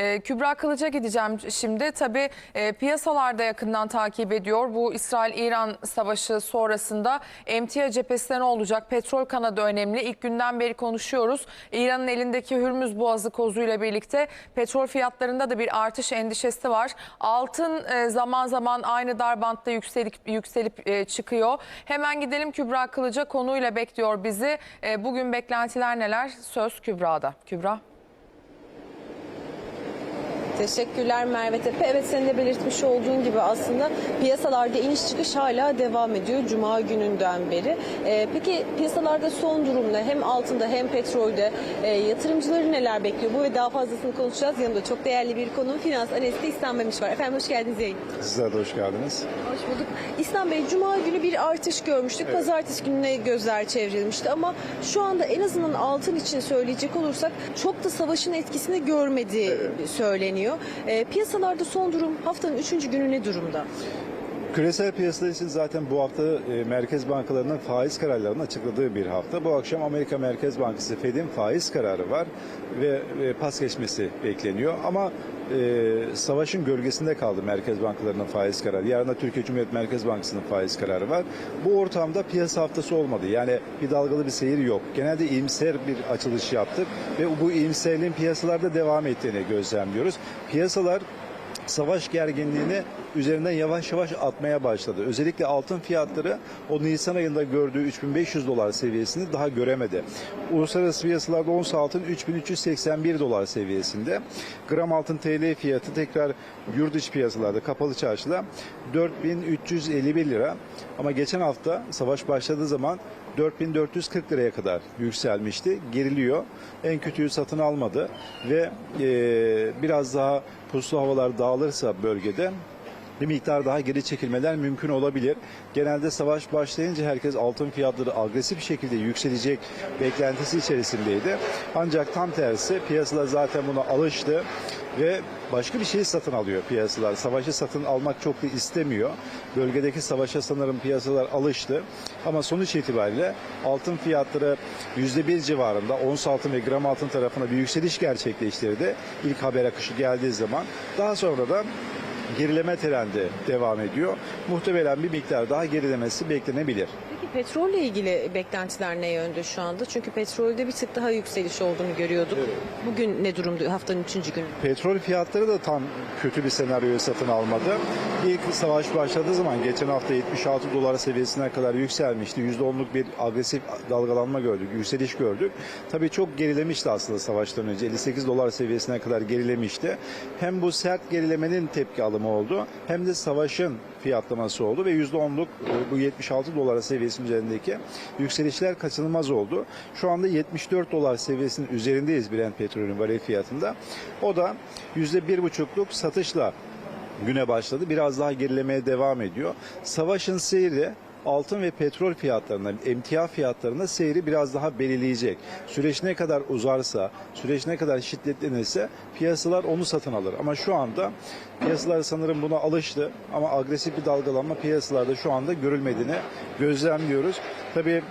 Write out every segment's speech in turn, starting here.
Ee, Kübra Kılıç'a gideceğim şimdi. Tabii e, piyasalarda yakından takip ediyor. Bu İsrail-İran savaşı sonrasında emtia cephesinde ne olacak? Petrol kanadı önemli. İlk günden beri konuşuyoruz. İran'ın elindeki Hürmüz Boğazı kozuyla birlikte petrol fiyatlarında da bir artış endişesi var. Altın e, zaman zaman aynı darbantta yükselip, yükselip e, çıkıyor. Hemen gidelim Kübra Kılıç'a konuyla bekliyor bizi. E, bugün beklentiler neler? Söz Kübra'da. Kübra. Teşekkürler Merve Tepe. Evet senin de belirtmiş olduğun gibi aslında piyasalarda iniş çıkış hala devam ediyor Cuma gününden beri. Ee, peki piyasalarda son durum ne? Hem altında hem petrolde Ee, yatırımcıları neler bekliyor? Bu ve daha fazlasını konuşacağız. Yanımda çok değerli bir konuğum finans analisti İslam Memiş var. Efendim hoş geldiniz yayın. Sizler de hoş geldiniz. Hoş bulduk. İslam Bey Cuma günü bir artış görmüştük. Pazartesi gününe gözler çevrilmişti ama şu anda en azından altın için söyleyecek olursak çok da savaşın etkisini görmediği söyleniyor. Ee, piyasalarda son durum haftanın üçüncü günü ne durumda? Küresel piyasalar için zaten bu hafta e, merkez bankalarının faiz kararlarını açıkladığı bir hafta. Bu akşam Amerika Merkez Bankası Fed'in faiz kararı var ve e, pas geçmesi bekleniyor. Ama e, savaşın gölgesinde kaldı merkez bankalarının faiz kararı. Yarın da Türkiye Cumhuriyet Merkez Bankası'nın faiz kararı var. Bu ortamda piyasa haftası olmadı. Yani bir dalgalı bir seyir yok. Genelde iyimser bir açılış yaptık ve bu iyimserliğin piyasalarda devam ettiğini gözlemliyoruz. Piyasalar savaş gerginliğini üzerinden yavaş yavaş atmaya başladı. Özellikle altın fiyatları o Nisan ayında gördüğü 3500 dolar seviyesini daha göremedi. Uluslararası piyasalarda ons altın 3381 dolar seviyesinde. Gram altın TL fiyatı tekrar yurt içi piyasalarda kapalı çarşıda 4351 lira. Ama geçen hafta savaş başladığı zaman 4440 liraya kadar yükselmişti. Geriliyor. En kötüyü satın almadı ve e, biraz daha puslu havalar dağılırsa bölgede bir miktar daha geri çekilmeler mümkün olabilir. Genelde savaş başlayınca herkes altın fiyatları agresif şekilde yükselecek beklentisi içerisindeydi. Ancak tam tersi piyasalar zaten buna alıştı ve başka bir şeyi satın alıyor piyasalar. Savaşı satın almak çok da istemiyor. Bölgedeki savaşa sanırım piyasalar alıştı. Ama sonuç itibariyle altın fiyatları %1 civarında ons altın ve gram altın tarafına bir yükseliş gerçekleştirdi. İlk haber akışı geldiği zaman. Daha sonra da gerileme trendi devam ediyor. Muhtemelen bir miktar daha gerilemesi beklenebilir. Peki petrolle ilgili beklentiler ne yönde şu anda? Çünkü petrolde bir tık daha yükseliş olduğunu görüyorduk. Bugün ne durumda haftanın üçüncü günü? Petrol fiyatları da tam kötü bir senaryoyu satın almadı. İlk savaş başladığı zaman geçen hafta 76 dolar seviyesine kadar yükselmişti. %10'luk bir agresif dalgalanma gördük, yükseliş gördük. Tabii çok gerilemişti aslında savaştan önce. 58 dolar seviyesine kadar gerilemişti. Hem bu sert gerilemenin tepki alımı oldu hem de savaşın fiyatlaması oldu ve %10'luk e, bu 76 dolara seviyesi üzerindeki yükselişler kaçınılmaz oldu. Şu anda 74 dolar seviyesinin üzerindeyiz Brent petrolün varil fiyatında. O da %1,5'luk satışla güne başladı. Biraz daha gerilemeye devam ediyor. Savaşın seyri altın ve petrol fiyatlarında, emtia fiyatlarında seyri biraz daha belirleyecek. Süreç ne kadar uzarsa, süreç ne kadar şiddetlenirse piyasalar onu satın alır. Ama şu anda piyasalar sanırım buna alıştı ama agresif bir dalgalanma piyasalarda şu anda görülmediğini gözlemliyoruz. Tabii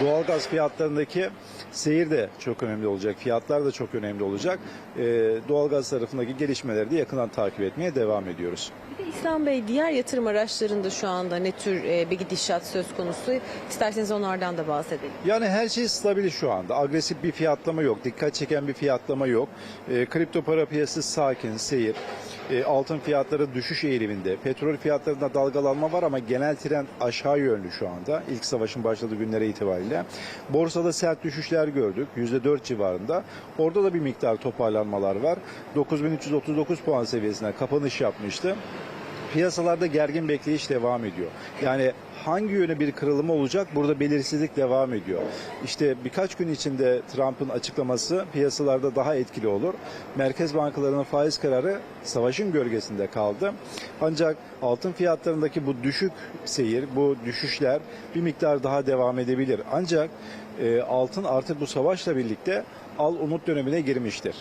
doğalgaz fiyatlarındaki seyir de çok önemli olacak. Fiyatlar da çok önemli olacak. Ee, doğalgaz tarafındaki gelişmeleri de yakından takip etmeye devam ediyoruz. İslam Bey diğer yatırım araçlarında şu anda ne tür e, bir gidişat söz konusu? İsterseniz onlardan da bahsedelim. Yani her şey stabil şu anda. Agresif bir fiyatlama yok. Dikkat çeken bir fiyatlama yok. E, kripto para piyasası sakin, seyir. E, altın fiyatları düşüş eğiliminde. Petrol fiyatlarında dalgalanma var ama genel trend aşağı yönlü şu anda. İlk savaşın başladığı günlere itibariyle. Borsada sert düşüşler gördük. %4 civarında. Orada da bir miktar toparlanmalar var. 9339 puan seviyesine kapanış yapmıştı piyasalarda gergin bekleyiş devam ediyor. Yani hangi yöne bir kırılma olacak burada belirsizlik devam ediyor. İşte birkaç gün içinde Trump'ın açıklaması piyasalarda daha etkili olur. Merkez bankalarının faiz kararı savaşın gölgesinde kaldı. Ancak altın fiyatlarındaki bu düşük seyir, bu düşüşler bir miktar daha devam edebilir. Ancak e, altın artık bu savaşla birlikte al umut dönemine girmiştir.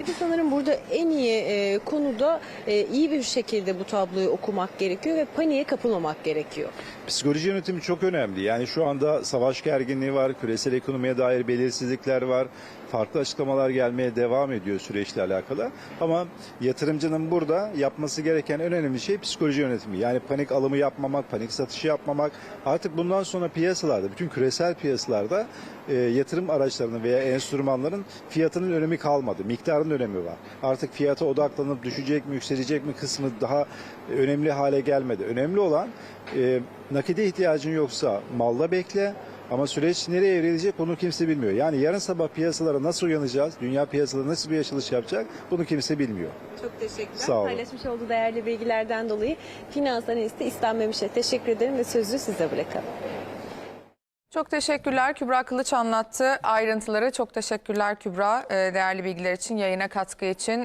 Bir de sanırım burada en iyi e, konuda e, iyi bir şekilde bu tabloyu okumak gerekiyor ve paniğe kapılmamak gerekiyor. Psikoloji yönetimi çok önemli. Yani şu anda savaş gerginliği var, küresel ekonomiye dair belirsizlikler var. Farklı açıklamalar gelmeye devam ediyor süreçle alakalı. Ama yatırımcının burada yapması gereken en önemli şey psikoloji yönetimi. Yani panik alımı yapmamak, panik satışı yapmamak. Artık bundan sonra piyasalarda, bütün küresel piyasalarda e, yatırım araçlarının veya enstrümanların fiyatının önemi kalmadı. Miktarın önemi var. Artık fiyata odaklanıp düşecek mi, yükselecek mi kısmı daha önemli hale gelmedi. Önemli olan e, nakide ihtiyacın yoksa malda bekle. Ama süreç nereye evrilecek bunu kimse bilmiyor. Yani yarın sabah piyasalara nasıl uyanacağız, dünya piyasaları nasıl bir açılış yapacak bunu kimse bilmiyor. Çok teşekkürler. Sağ olun. Paylaşmış olduğu değerli bilgilerden dolayı finans analisti istenmemişe teşekkür ederim ve sözü size bırakalım. Çok teşekkürler. Kübra Kılıç anlattı ayrıntıları. Çok teşekkürler Kübra e, değerli bilgiler için, yayına katkı için.